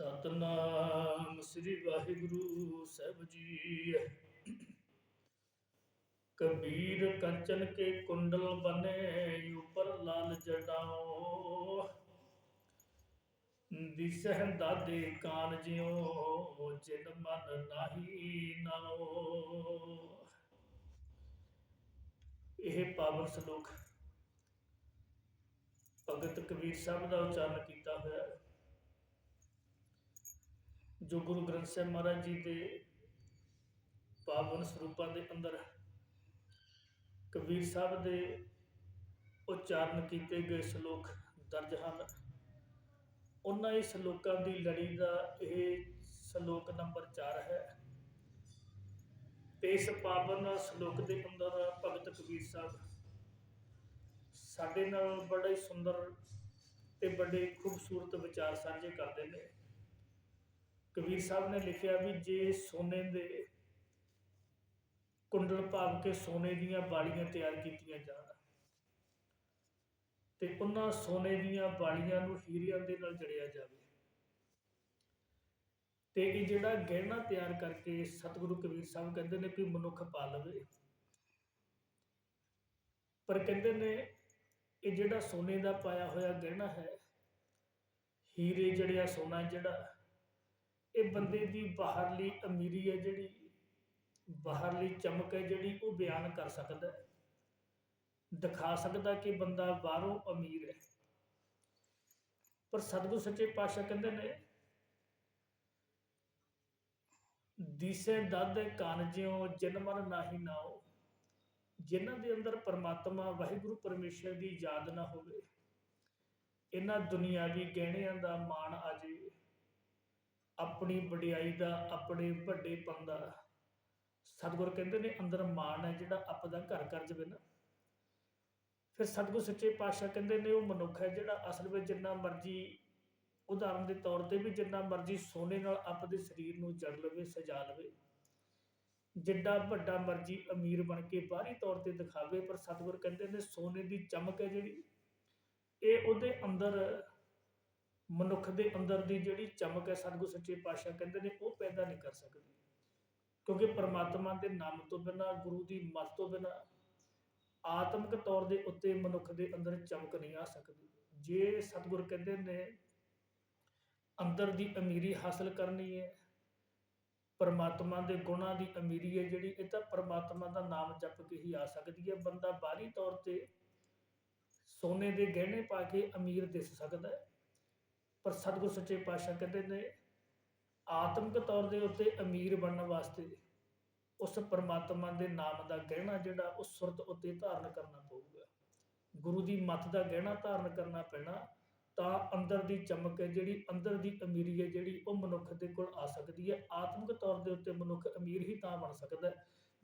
ਸਤਨਾਮ ਸ੍ਰੀ ਵਾਹਿਗੁਰੂ ਸਾਹਿਬ ਜੀ। ਕਬੀਰ ਕੰਚਨ ਕੇ ਕੁੰਡਲ ਬਨੇ, ਉਪਰ ਲਾਲ ਜਟਾਓ ਦਿਸਹਿ ਦਾਦੇ ਕਾਨ ਜਿਉ, ਜਿਨ ਮਨ ਨਾਹੀ ਨਾਓ ਇਹ ਪਾਵਨ ਸ਼ਲੋਕ ਭਗਤ ਕਬੀਰ ਸਾਹਿਬ ਦਾ ਉਚਾਰਨ ਕੀਤਾ ਹੋਇਆ ਹੈ। ਜੋ ਗੁਰੂ ਗ੍ਰੰਥ ਸਾਹਿਬ ਮਹਾਰਾਜ ਜੀ ਦੇ ਪਾਵਨ ਸਰੂਪਾਂ ਦੇ ਅੰਦਰ ਕਬੀਰ ਸਾਹਿਬ ਦੇ ਉਚਾਰਨ ਕੀਤੇ ਗਏ ਸ਼ਲੋਕ ਦਰਜ ਹਨ। ਉਹਨਾਂ ਹੀ ਸ਼ਲੋਕਾਂ ਦੀ ਲੜੀ ਦਾ ਇਹ ਸ਼ਲੋਕ ਨੰਬਰ 4 ਹੈ। ਤੇ ਇਸ ਪਾਵਨ ਸ਼ਲੋਕ ਦੇ ਅੰਦਰ ਭਗਤ ਕਬੀਰ ਸਾਹਿਬ ਸਾਡੇ ਨਾਲ ਬੜੇ ਸੁੰਦਰ ਤੇ ਬੜੇ ਖੂਬਸੂਰਤ ਵਿਚਾਰ ਸਾਂਝੇ ਕਰਦੇ ਨੇ। ਕਬੀਰ ਸਾਹਿਬ ਨੇ ਲਿਖਿਆ ਵੀ ਜੇ ਸੋਨੇ ਦੇ ਕੁੰਡਲ ਭਾਵ ਕੇ ਸੋਨੇ ਦੀਆਂ ਬਾਲੀਆਂ ਤਿਆਰ ਕੀਤੀਆਂ ਜਾਣ, ਤੇ ਉਹਨਾਂ ਸੋਨੇ ਦੀਆਂ ਬਾਲੀਆਂ ਨੂੰ ਹੀਰਿਆਂ ਦੇ ਨਾਲ ਜੜਿਆ ਜਾਵੇ। ਤੇ ਇਹ ਜਿਹੜਾ ਗਹਿਣਾ ਤਿਆਰ ਕਰਕੇ ਸਤਿਗੁਰੂ ਕਬੀਰ ਸਾਹਿਬ ਕਹਿੰਦੇ ਨੇ ਕਿ ਮਨੁੱਖ ਪਾ ਲਵੇ। ਪਰ ਕਹਿੰਦੇ ਨੇ ਇਹ ਜਿਹੜਾ ਸੋਨੇ ਦਾ ਪਾਇਆ ਹੋਇਆ ਗਹਿਣਾ ਹੈ, ਹੀਰੇ ਜੜਿਆ ਸੋਨਾ ਜਿਹੜਾ ਇਹ ਬੰਦੇ ਦੀ ਬਾਹਰਲੀ ਅਮੀਰੀ ਹੈ ਜਿਹੜੀ ਬਾਹਰਲੀ ਚਮਕ ਹੈ ਜਿਹੜੀ ਉਹ ਬਿਆਨ ਕਰ ਸਕਦਾ ਹੈ। ਦਿਖਾ ਸਕਦਾ ਕਿ ਬੰਦਾ ਬਾਹਰੋਂ ਅਮੀਰ ਹੈ। ਪਰ ਸਤਿਗੁਰ ਸੱਚੇ ਪਾਤਸ਼ਾਹ ਕਹਿੰਦੇ ਨੇ, ਦਿਸੇ ਦਾਦੇ ਕਾਨ ਜਿਉ ਜਨ ਨਾਹੀ ਨਾਓ ਜਿਨ੍ਹਾਂ ਦੇ ਅੰਦਰ ਪਰਮਾਤਮਾ ਵਾਹਿਗੁਰੂ ਪਰਮੇਸ਼ਰ ਦੀ ਯਾਦ ਨਾ ਹੋਵੇ, ਇਹਨਾਂ ਦੁਨਿਆਵੀ ਗਹਿਣਿਆਂ ਦਾ ਮਾਣ ਆ ਜੇ ਆਪਣੀ ਵਡਿਆਈ ਦਾ, ਆਪਣੇ ਵੱਡੇਪਨ ਦਾ। ਸਤਿਗੁਰ ਕਹਿੰਦੇ ਨੇ, ਅੰਦਰ ਮਾਣ ਹੈ ਜਿਹੜਾ ਆਪਦਾ ਘਰ ਕਰ ਜਵੇ ਨਾ। ਫਿਰ ਸਤਿਗੁਰ ਸੱਚੇ ਪਾਤਸ਼ਾਹ ਕਹਿੰਦੇ ਨੇ, ਉਹ ਮਨੁੱਖ ਹੈ ਜਿਹੜਾ ਅਸਲ ਵਿੱਚ ਜਿੰਨਾ ਮਰਜ਼ੀ, ਉਦਾਹਰਨ ਦੇ ਤੌਰ ਤੇ ਵੀ ਜਿੰਨਾ ਮਰਜ਼ੀ ਸੋਨੇ ਨਾਲ ਆਪਦੇ ਸਰੀਰ ਨੂੰ ਜੜ ਲਵੇ, ਸਜਾ ਲਵੇ। ਜਿੱਡਾ ਵੱਡਾ ਮਰਜ਼ੀ ਅਮੀਰ ਬਣ ਕੇ ਬਾਹਰੀ ਤੌਰ ਤੇ ਦਿਖਾਵੇ, ਪਰ ਸਤਿਗੁਰ ਕਹਿੰਦੇ ਨੇ, ਸੋਨੇ ਦੀ ਚਮਕ ਹੈ ਜਿਹੜੀ, ਇਹ ਉਹਦੇ ਅੰਦਰ ਮਨੁੱਖ ਦੇ ਅੰਦਰ ਦੀ ਜਿਹੜੀ ਚਮਕ ਹੈ, ਸਤਿਗੁਰ ਸੱਚੇ ਪਾਤਸ਼ਾਹ ਕਹਿੰਦੇ ਨੇ, ਉਹ ਪੈਦਾ ਨਹੀਂ ਕਰ ਸਕਦੇ। ਕਿਉਂਕਿ ਪਰਮਾਤਮਾ ਦੇ ਨਾਮ ਤੋਂ ਬਿਨਾ, ਗੁਰੂ ਦੀ ਮਤ ਤੋਂ ਬਿਨਾ, ਆਤਮਿਕ ਤੌਰ ਦੇ ਉੱਤੇ ਮਨੁੱਖ ਦੇ ਅੰਦਰ ਚਮਕ ਨਹੀਂ ਆ ਸਕਦੀ। ਜੇ ਸਤਿਗੁਰ ਕਹਿੰਦੇ ਨੇ, ਅੰਦਰ ਦੀ ਅਮੀਰੀ ਹਾਸਲ ਕਰਨੀ ਹੈ, ਪਰਮਾਤਮਾ ਦੇ ਗੁਣਾਂ ਦੀ ਅਮੀਰੀ ਹੈ ਜਿਹੜੀ, ਇਹ ਤਾਂ ਪਰਮਾਤਮਾ ਦਾ ਨਾਮ ਜਪ ਕੇ ਹੀ ਆ ਸਕਦੀ ਹੈ। ਬੰਦਾ ਬਾਹਰੀ ਤੌਰ ਤੇ ਸੋਨੇ ਦੇ ਗਹਿਣੇ ਪਾ ਕੇ ਅਮੀਰ ਦਿਸ ਸਕਦਾ ਹੈ। ਪਰ ਸਤਿਗੁਰ ਸੱਚੇ ਪਾਤਸ਼ਾਹ ਕਹਿੰਦੇ ਨੇ, ਆਤਮਿਕ ਤੌਰ ਦੇ ਉੱਤੇ ਅਮੀਰ ਬਣਨ ਵਾਸਤੇ ਉਸ ਪਰਮਾਤਮਾ ਦੇ ਨਾਮ ਦਾ ਗਹਿਣਾ ਜਿਹੜਾ, ਉਹ ਸੁਰਤ ਉੱਤੇ ਧਾਰਨ ਕਰਨਾ ਪਊਗਾ। ਗੁਰੂ ਦੀ ਮੱਤ ਦਾ ਗਹਿਣਾ ਧਾਰਨ ਕਰਨਾ ਪੈਣਾ, ਤਾਂ ਅੰਦਰ ਦੀ ਚਮਕ ਹੈ, ਜਿਹੜੀ ਅੰਦਰ ਦੀ ਅਮੀਰੀ ਹੈ, ਜਿਹੜੀ ਉਹ ਮਨੁੱਖ ਦੇ ਕੋਲ ਆ ਸਕਦੀ ਹੈ। ਆਤਮਿਕ ਤੌਰ ਦੇ ਉੱਤੇ ਮਨੁੱਖ ਅਮੀਰ ਹੀ ਤਾਂ ਬਣ ਸਕਦਾ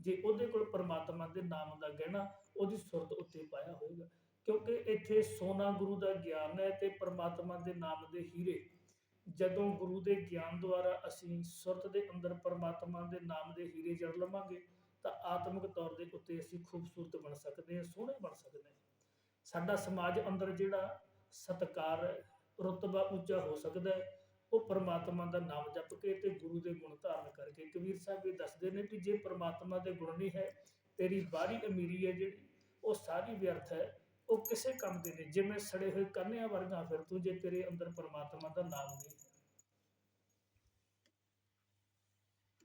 ਜੇ ਉਹਦੇ ਕੋਲ ਪਰਮਾਤਮਾ ਦੇ ਨਾਮ ਦਾ ਗਹਿਣਾ, ਉਹਦੀ ਸੁਰਤ ਉੱਤੇ ਪਾਇਆ ਹੋਵੇਗਾ ਕਿਉਂਕਿ ਇੱਥੇ ਸੋਨਾ ਗੁਰੂ ਦਾ ਗਿਆਨ ਹੈ ਤੇ ਪ੍ਰਮਾਤਮਾ ਦੇ ਨਾਮ ਦੇ ਹੀਰੇ। ਜਦੋਂ ਗੁਰੂ ਦੇ ਗਿਆਨ ਦੁਆਰਾ ਅਸੀਂ ਸੁਰਤ ਦੇ ਅੰਦਰ ਪਰਮਾਤਮਾ ਦੇ ਨਾਮ ਦੇ ਹੀਰੇ ਜੜ ਲਵਾਂਗੇ, ਤਾਂ ਆਤਮਿਕ ਤੌਰ ਦੇ ਉੱਤੇ ਅਸੀਂ ਖੂਬਸੂਰਤ ਬਣ ਸਕਦੇ ਹਾਂ, ਸੋਹਣੇ ਬਣ ਸਕਦੇ ਹਾਂ। ਸਾਡਾ ਸਮਾਜ ਅੰਦਰ ਜਿਹੜਾ ਸਤਕਾਰ ਰਤਬਾ ਉੱਚਾ ਹੋ ਸਕਦਾ ਹੈ, ਉਹ ਪ੍ਰਮਾਤਮਾ ਦਾ ਨਾਮ ਜਪ ਕੇ ਤੇ ਗੁਰੂ ਦੇ ਗੁਣ ਧਾਰਨ ਕਰਕੇ। ਕਬੀਰ ਸਾਹਿਬ ਇਹ ਦੱਸਦੇ ਨੇ ਕਿ ਜੇ ਪ੍ਰਮਾਤਮਾ ਦੇ ਗੁਣ ਨਹੀਂ ਹੈ, ਤੇਰੀ ਬਾਹਰੀ ਅਮੀਰੀ ਹੈ ਜਿਹੜੀ, ਉਹ ਸਾਰੀ ਵਿਅਰਥ ਹੈ। ਉਹ ਕਿਸੇ ਕੰਮ ਦੇ ਨਹੀਂ ਜਿਵੇਂ ਸੜੇ ਹੋਏ ਕੰਨਿਆਂ ਵਰਗਾ, ਫਿਰ ਤੂੰ ਜੇ ਤੇਰੇ ਅੰਦਰ ਪਰਮਾਤਮਾ ਦਾ ਨਾਮ ਨਹੀਂ